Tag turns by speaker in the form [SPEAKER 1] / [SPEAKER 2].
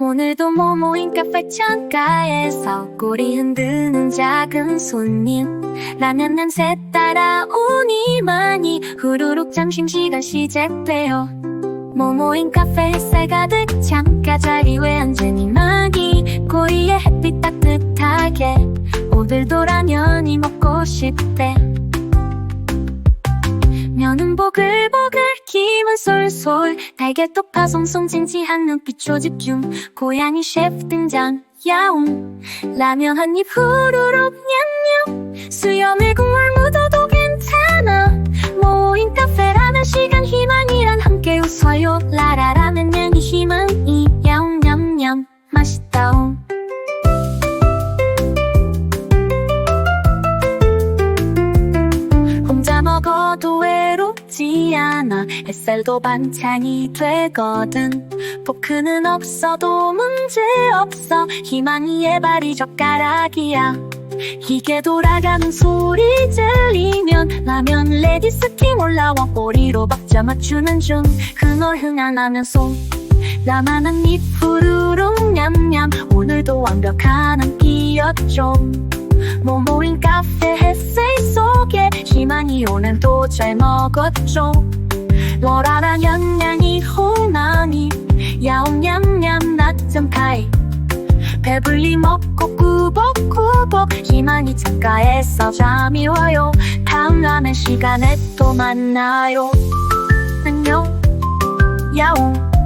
[SPEAKER 1] 오늘도 모모인 카페 창가에서 꼬리 흔드는 작은 손님. 라면 냄새 따라오니만이 후루룩 점심시간 시작돼요. 모모인 카페 햇살 가득 창가 자리 왜 앉으니만이 꼬리에 햇빛 따뜻하게. 오늘도 라면이 먹고 싶대. 면은 보글보글 김은 솔솔 달걀도 파송송 진지한 눈빛 초집중 고양이 셰프 등장 야옹. 라면 한 입 후루룩 냠냠. 수염에 국 외롭지 않아. 햇살도 반찬이 되거든. 포크는 없어도 문제 없어. 희망이 예발이 젓가락이야. 이게 돌아가는 소리 들리면 라면 레디 스팀 올라와 꼬리로 박자 맞추는 중. 흥얼흥 안 하면서 라만 한입 후루룩 냠냠. 오늘도 완벽한 한 끼였죠. 모모인 카페 햇살 오늘도 잘 먹었죠. 로라라면 양이 호나니? 야옹 냠냠 낮점 파이. 배불리 먹고 꾸벅꾸벅 희망이 창가에서 잠이 와요. 다음 라면 시간에 또 만나요. 안녕. 야옹